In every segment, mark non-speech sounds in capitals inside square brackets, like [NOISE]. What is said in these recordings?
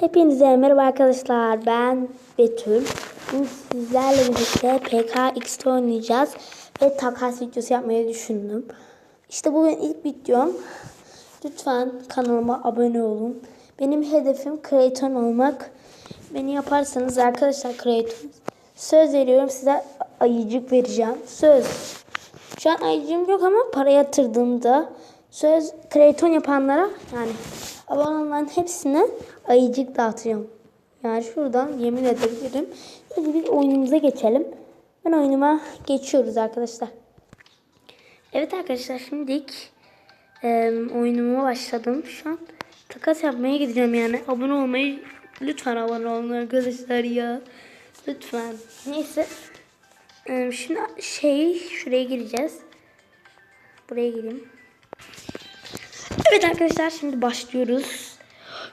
Hepinize merhaba arkadaşlar. Ben Betül. Bugün sizlerle birlikte PKX'de oynayacağız. Ve takas videosu yapmayı düşündüm. İşte bugün ilk videom. Lütfen kanalıma abone olun. Benim hedefim kreaton olmak. Beni yaparsanız arkadaşlar kreaton. Söz veriyorum size ayıcık vereceğim. Söz. Şu an ayıcığım yok ama para yatırdığımda söz kreaton yapanlara yani abone olanların hepsine ayıcık dağıtıyorum. Yani şuradan yemin edebilirim. Hadi biz oyunumuza geçelim. Ben oyunuma geçiyoruz arkadaşlar. Evet arkadaşlar şimdilik e, oyunuma başladım. Şu an takas yapmaya gideceğim yani. Abone olmayı lütfen abone olun arkadaşlar ya. Lütfen. Neyse. E, şimdi şey şuraya gireceğiz. Buraya gireyim. Evet arkadaşlar şimdi başlıyoruz.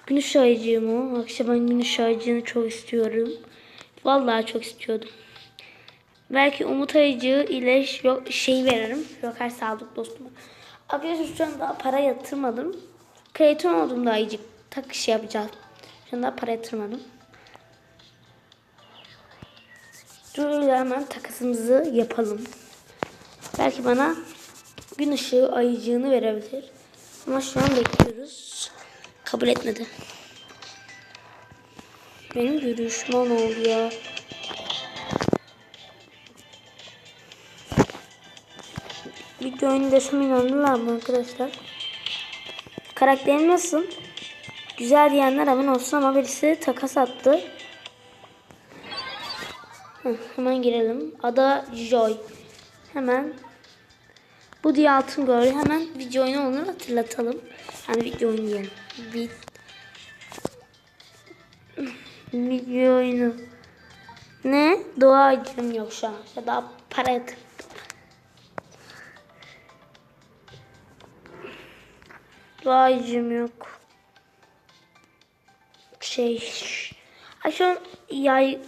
Güneş ayıcığımı. Akşam ben güneş ayıcığını çok istiyorum. Vallahi çok istiyordum. Belki Umut ayıcığı ile şey veririm. Joker sağlık dostuma. Arkadaşlar şu an daha para yatırmadım. Kreaton olduğumda ayıcık takış yapacağız. Şu an daha para yatırmadım. Dur hemen takasımızı yapalım. Belki bana gün ışığı ayıcığını verebilir. Ama şu an bekliyoruz. Kabul etmedi. Benim görüşüm ne oldu ya? Video oyunu desem inandılar mı arkadaşlar? Karakterim nasıl? Güzel diyenler hemen olsun ama birisi takas attı. Hemen girelim. Ada Joy. Hemen bu diye altın gördü. Hemen video oyunu onu hatırlatalım. Yani video oyunu. Vid video oyunu. Ne? Doğa acım yok şu an. Ya daha para yatır. Doğa acım yok. Şey. Ay şu yay.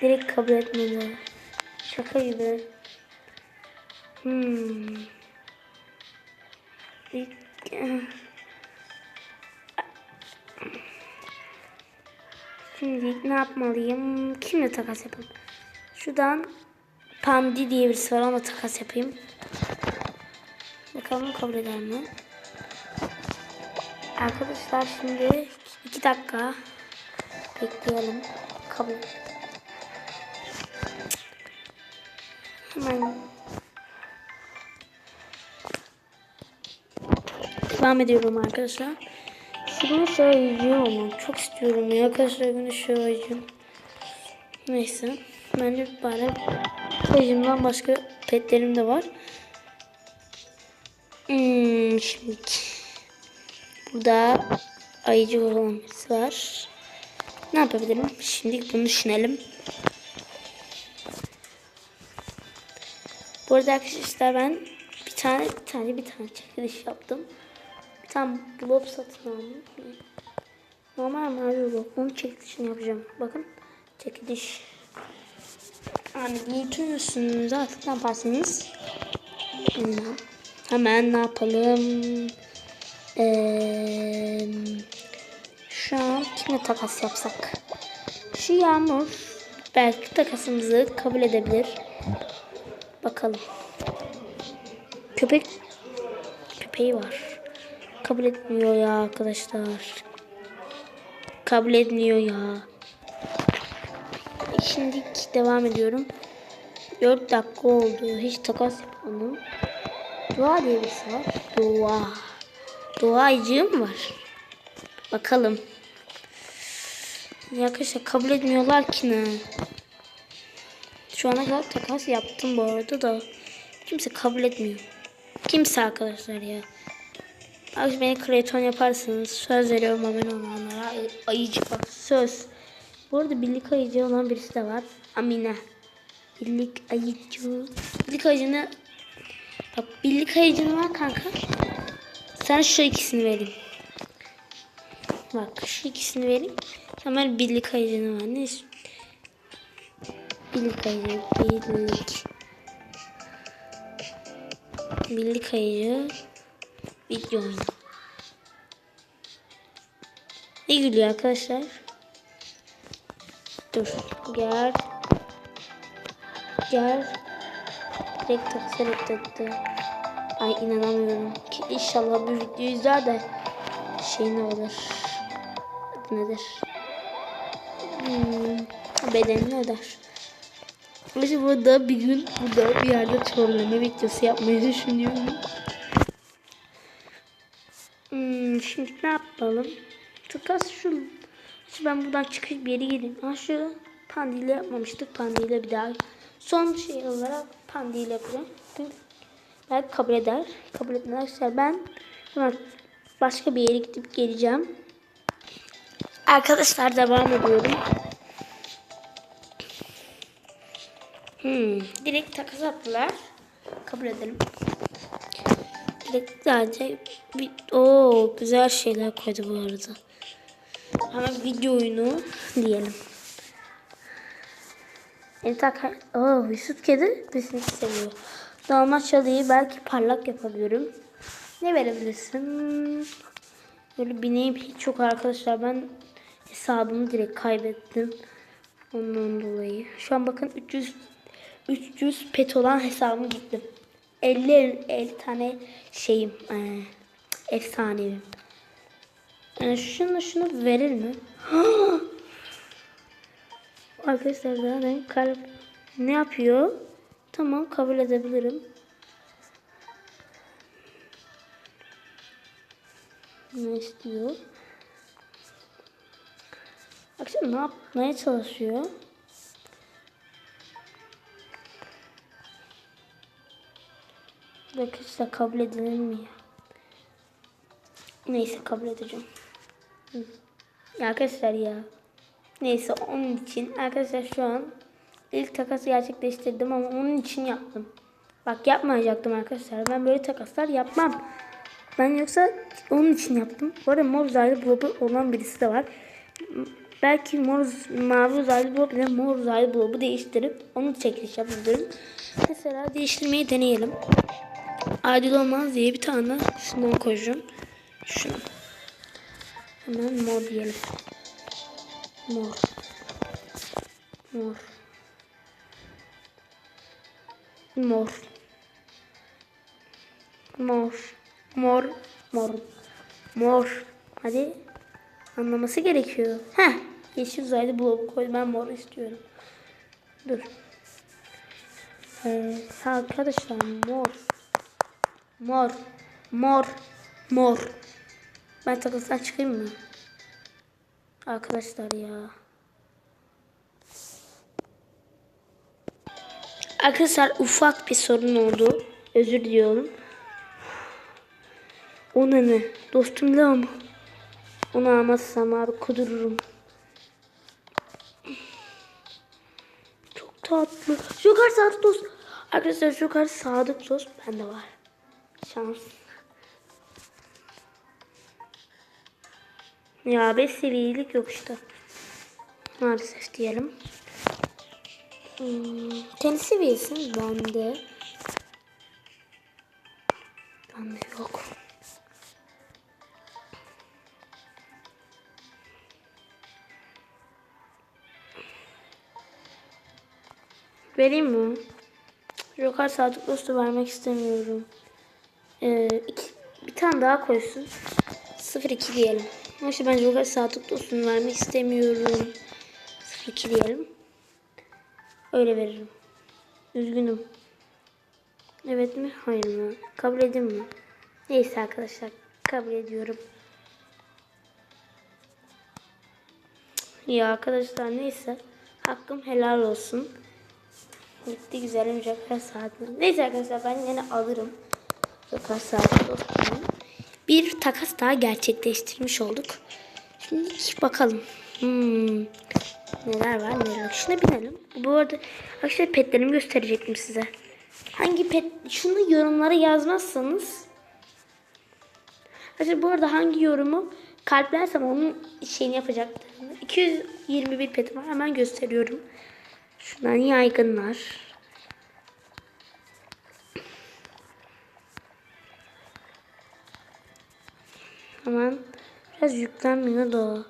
Direkt kabul etmedi. Şaka gibi. Hmm. Şimdi ne yapmalıyım? Kimle takas yapayım? Şuradan Pamdi diye birisi var. Ona takas yapayım. Bakalım kabul eder mi? Arkadaşlar şimdi iki dakika bekleyelim. Kabul. Devam ediyorum arkadaşlar. Şu güneş ayıcı ama çok istiyorum ya arkadaşlar güneş ayıcı. Neyse. Bence bari ayıcımdan başka petlerim de var. Hmm, şimdi burada ayıcı olan var. Ne yapabilirim? Şimdi bunu düşünelim. Bu arada arkadaşlar ben bir tane bir tane bir tane çekiliş yaptım. Tane blob satın aldım. Normal Mario blob. Onun çekilişini yapacağım. Bakın çekiliş. Yani büyütürsünüz artık ne yaparsınız? Hemen, hemen ne yapalım? Ee, şu an kimle takas yapsak? Şu Yağmur belki takasımızı kabul edebilir. Bakalım. Köpek köpeği var. Kabul etmiyor ya arkadaşlar. Kabul etmiyor ya. Şimdi devam ediyorum. 4 dakika oldu. Hiç takas yapmadım. Dua diye birisi var. Dua. Duacığım var. Bakalım. Arkadaşlar kabul etmiyorlar ki ne? Şu ana kadar takas yaptım bu arada da kimse kabul etmiyor. Kimse arkadaşlar ya. Bak beni kreaton yaparsınız. Söz veriyorum abone olanlara. Ay, ayıcı bak söz. Bu arada birlik ayıcı olan birisi de var. Amine. Birlik ayıcı. Birlik ayıcını Bak birlik ayıcın var kanka. Sen şu ikisini vereyim. Bak şu ikisini vereyim. Hemen birlik ayıcını var. Ne Birlik ayıcı. Birlik. Birlik ayıcı. Video oyunu. Ne gülüyor arkadaşlar? Dur. Gel. Gel. Direkt taksi reddetti. Ay inanamıyorum. Ki inşallah bu videoyu izler de şey ne olur. Adı nedir? Hmm, bedenini öder. Mesela burada bir gün burada bir yerde trolleme videosu yapmayı düşünüyorum. Hmm, şimdi ne yapalım? Takas şu. Şu ben buradan çıkıp bir yere gideyim. Ha şu pandiyle yapmamıştık. Pandiyle bir daha. Son şey olarak pandiyle yapacağım. Belki kabul eder. Kabul etmez. Arkadaşlar ben hemen başka bir yere gidip geleceğim. Arkadaşlar devam ediyorum. Hmm, direkt takas attılar. Kabul edelim. Direkt sadece bir, o güzel şeyler koydu bu arada. Hemen video oyunu diyelim. Entak oh, Yusuf kedi besini seviyor. Dalmaçyalıyı belki parlak yapabilirim. Ne verebilirsin? Böyle bineyim hiç çok arkadaşlar. Ben hesabımı direkt kaybettim. Ondan dolayı. Şu an bakın 300 300 pet olan hesabım gittim. 50 50 tane şeyim. E, efsanevim. Yani şunu şunu verir mi? [GASPS] Arkadaşlar zaten kalp ne yapıyor? Tamam kabul edebilirim. Ne istiyor? Akşam ne yapmaya çalışıyor? Arkadaşlar kabul edilir? Neyse kabul edeceğim. Arkadaşlar ya. Neyse onun için arkadaşlar şu an ilk takası gerçekleştirdim ama onun için yaptım. Bak yapmayacaktım arkadaşlar. Ben böyle takaslar yapmam. Ben yoksa onun için yaptım. Bu arada mor uzaylı blobu olan birisi de var. Belki mor mavi uzaylı blob ile mor uzaylı blobu değiştirip onu çekiliş yapabilirim. Mesela değiştirmeyi deneyelim. Adil olmaz diye bir tane şundan koyacağım. Şunu. Hemen mor diyelim. Mor. Mor. Mor. Mor. Mor. Mor. Mor. Hadi. Anlaması gerekiyor. Heh. Yeşil uzaylı blobu koy. Ben mor istiyorum. Dur. Ee, arkadaşlar mor. Mor. Mor. Mor. Ben takılsan çıkayım mı? Arkadaşlar ya. Arkadaşlar ufak bir sorun oldu. Özür diliyorum. O ne ne? Dostum Leo mu? Onu almazsam abi kudururum. Çok tatlı. Joker sadık dost. Arkadaşlar Joker sadık dost bende var. Şans. Ya 5 seviyelik yok işte. Maalesef diyelim. Hmm, tenis seviyesi bende. Bende yok. Vereyim mi? Joker sadık dostu vermek istemiyorum. Ee, iki, bir tane daha koysun. 0-2 diyelim. İşte ben Joker sadık dostunu vermek istemiyorum. 0-2 diyelim. Öyle veririm. Üzgünüm. Evet mi? Hayır mı? Kabul edeyim mi? Neyse arkadaşlar. Kabul ediyorum. Ya arkadaşlar neyse. Hakkım helal olsun. Gitti güzelim Joker saatini. Neyse arkadaşlar ben yine alırım. Saati dostumu. Bir takas daha gerçekleştirmiş olduk. Şimdi bakalım. Hmm. Neler var neler. Şuna binelim. Bu arada arkadaşlar petlerimi gösterecektim size. Hangi pet? Şunu yorumlara yazmazsanız. Arkadaşlar bu arada hangi yorumu kalplersem onun şeyini yapacaktım. 221 petim var. Hemen gösteriyorum. Şundan yaygınlar. Hemen biraz yüklenmiyor da.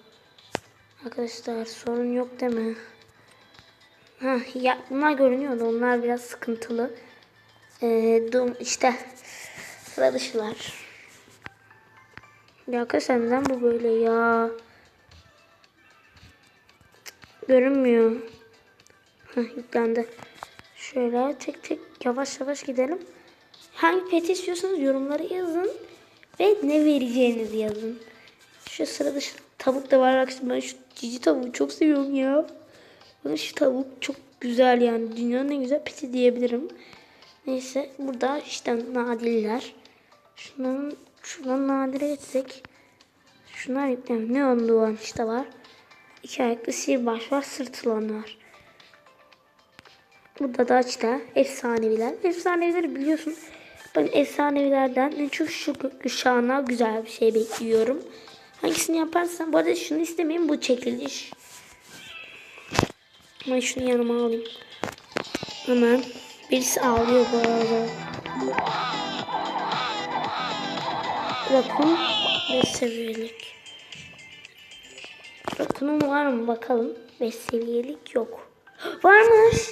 Arkadaşlar sorun yok değil mi? Ha, ya, bunlar görünüyordu. Onlar biraz sıkıntılı. Ee, dum, işte sıra dışılar. Ya arkadaşlar neden bu böyle ya? Görünmüyor. Heh, yüklendi. Şöyle tek tek yavaş yavaş gidelim. Hangi peti istiyorsanız yorumlara yazın. Ve ne vereceğinizi yazın. Şu sıra dışı tavuk da var arkadaşlar. Ben şu cici tavuğu çok seviyorum ya. Şu tavuk çok güzel yani. Dünyanın en güzel peti diyebilirim. Neyse burada işte nadiller. Şundan, şuradan nadire etsek. Şunlar yüklem. Ne on doğan işte var. İki ayaklı sirbaş var. Sırtılan var. Burada da işte efsaneviler. Efsanevileri biliyorsun. Ben efsanevilerden en çok şu şahına güzel bir şey bekliyorum. Hangisini yaparsam. Bu arada şunu istemeyin. Bu çekiliş. Ben şunu yanıma alayım. Hemen. Birisi ağlıyor bu arada. Rakun ve seviyelik. Rakunun var mı bakalım. 5 seviyelik yok. [GASPS] Varmış.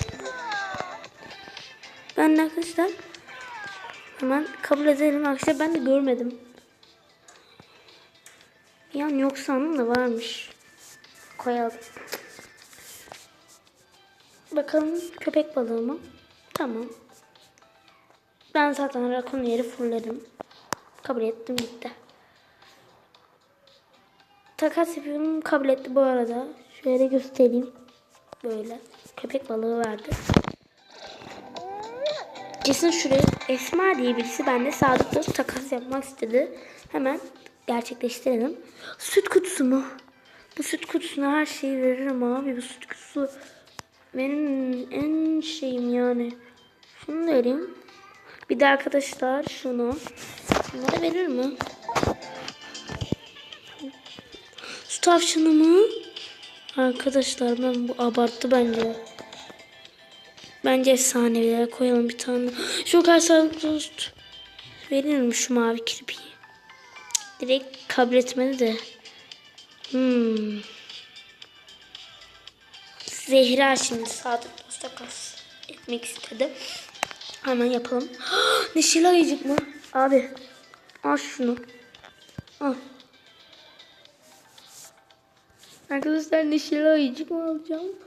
Ben de arkadaşlar hemen kabul edelim arkadaşlar. Ben de görmedim. An yok sandım da varmış. Koyalım. Bakalım köpek balığı mı? Tamam. Ben zaten rakun yeri fulledim. Kabul ettim gitti. Takas yapıyorum kabul etti bu arada. Şöyle göstereyim. Böyle. Köpek balığı verdi. Kesin şuraya Esma diye birisi bende sadıkla takas yapmak istedi. Hemen gerçekleştirelim. Süt kutusu mu? Bu süt kutusuna her şeyi veririm abi. Bu süt kutusu benim en şeyim yani. Şunu vereyim. Bir de arkadaşlar şunu. Da verir mi? Su tavşanı mı? Arkadaşlar ben bu abarttı bence. Bence efsanevilere koyalım bir tane. Şu kadar sağlıklı dost. Veririm şu mavi kirpiyi. Direkt kabul etmedi de. Hmm. Zehra şimdi sadık dosta kas etmek istedi. Hemen yapalım. [GASPS] Neşeli ayıcık mı? Abi al şunu. Al. Arkadaşlar neşeli ayıcık mı alacağım?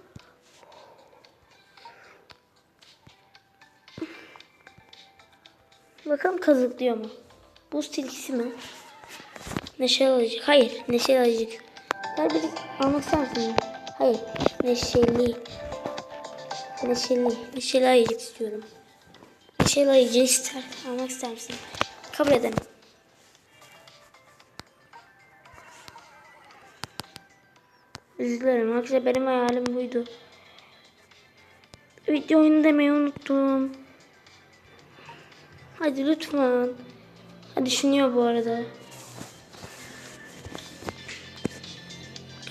Bakalım kazıklıyor mu? Buz tilkisi mi? Neşeli ayıcık. Hayır. Neşeli ayıcık. Ver bir almak ister misin? Hayır. Neşeli. Neşeli. Neşeli ayıcık istiyorum. Neşeli ayıcık ister. Almak ister misin? Kabul edelim. Üzülürüm. Arkadaşlar benim hayalim buydu. Video oyunu demeyi unuttum. Hadi lütfen. Ha düşünüyor bu arada.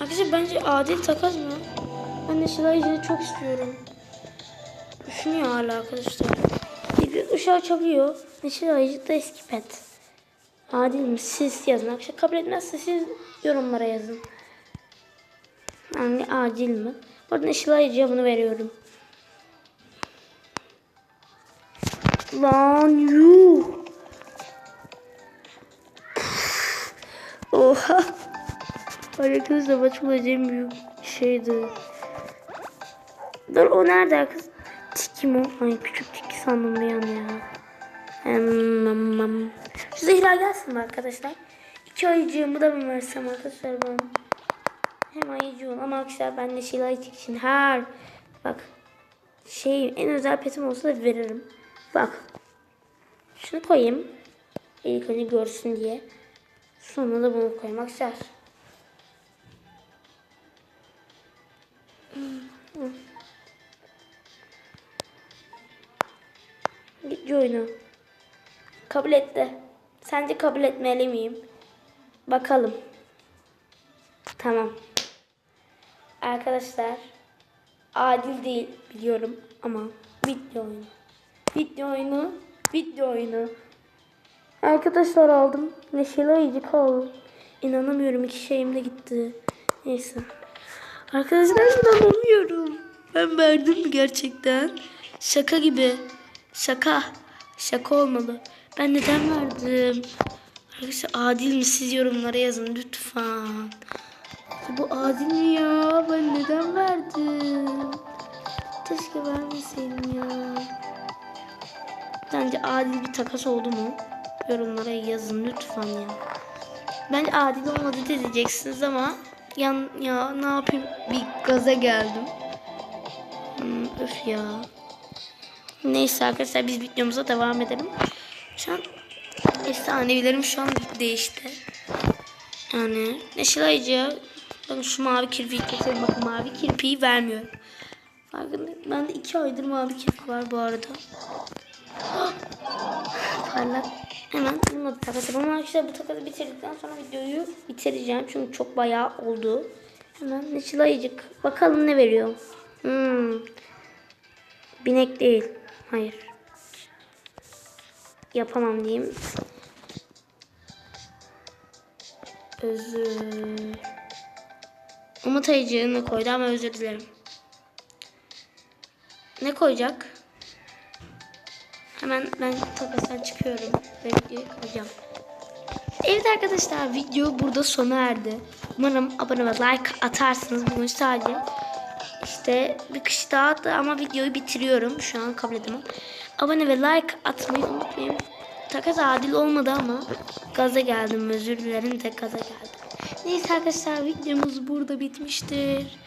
Arkadaşlar bence adil takas mı? Ben de Şilaycı'yı çok istiyorum. Düşünüyor hala arkadaşlar. Bir ışığı açabiliyor. Neşeli Ayıcık da eski pet. Adil mi? Siz yazın. Arkadaşlar kabul etmezse siz yorumlara yazın. Yani adil mi? Bu arada Neşeli Ayıcı'ya bunu veriyorum. Lan yuh. Oha. Arkadaşlar başıma büyük şeydi. Dur o nerede kız? Tiki mi? Ay küçük tiki sandım bir an ya. Hmm, Şu Zehra gelsin arkadaşlar? İki ayıcığımı da mı versem arkadaşlar ben? Hem ayıcı ol ama arkadaşlar ben de Şila için her bak şey en özel petim olsa da veririm. Bak. Şunu koyayım. İlk önce görsün diye. Sonra da bunu koymak ister. Gidici oyunu. Kabul etti. Sence kabul etmeli miyim? Bakalım. Tamam. Arkadaşlar adil değil biliyorum ama video oyunu. Video oyunu, video oyunu. Arkadaşlar aldım. Neşeli ayıcık aldım. İnanamıyorum iki şeyim de gitti. Neyse. Arkadaşlar inanamıyorum. Ben verdim gerçekten? Şaka gibi. Şaka. Şaka olmalı. Ben neden verdim? Arkadaşlar adil mi? Siz yorumlara yazın lütfen. Bu adil mi ya? Ben neden verdim? Keşke vermeseydim ya. Bence adil bir takas oldu mu? Yorumlara yazın lütfen ya. Bence adil olmadı diyeceksiniz ama yan ya ne yapayım bir gaza geldim. Hmm, öf ya. Neyse arkadaşlar biz videomuza devam edelim. Şu an efsanevilerim şu an değişti. Yani Neşil Ayıcı'ya bakın şu mavi kirpiği keselim. Bakın mavi kirpiği vermiyorum. Farkındayım. Bende iki aydır mavi kirpik var bu arada. Parlak. Hemen bununla da takas yapalım. Arkadaşlar bu takası bitirdikten sonra videoyu bitireceğim. Çünkü çok bayağı oldu. Hemen Neşil Ayıcık. Bakalım ne veriyor. Hmm. Binek değil. Hayır. Yapamam diyeyim. Özür. Umut ayıcığını koydu ama özür dilerim. Ne koyacak? Hemen ben takasdan çıkıyorum ve videoyu koyacağım. Evet arkadaşlar video burada sona erdi. Umarım abone ve like atarsınız. Bugün sadece işte bir kişi daha attı ama videoyu bitiriyorum. Şu an kabul edemem. Abone ve like atmayı unutmayın. Takas adil olmadı ama gaza geldim. Özür dilerim de gaza geldim. Neyse arkadaşlar videomuz burada bitmiştir.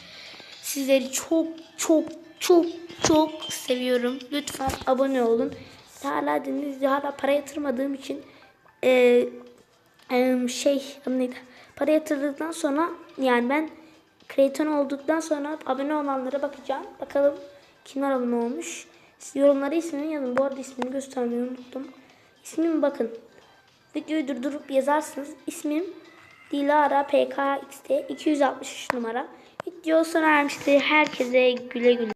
Sizleri çok çok çok çok seviyorum. Lütfen abone olun. Hala dinlediğiniz hala para yatırmadığım için eee Eee, şey neydi? Para yatırdıktan sonra yani ben kreaton olduktan sonra abone olanlara bakacağım. Bakalım kimler abone olmuş. Yorumlara ismini yazın. Bu arada ismini göstermeyi unuttum. İsmim bakın. Videoyu durdurup yazarsınız. İsmim Dilara PKXT 263 numara. Video sona ermişti. Herkese güle güle.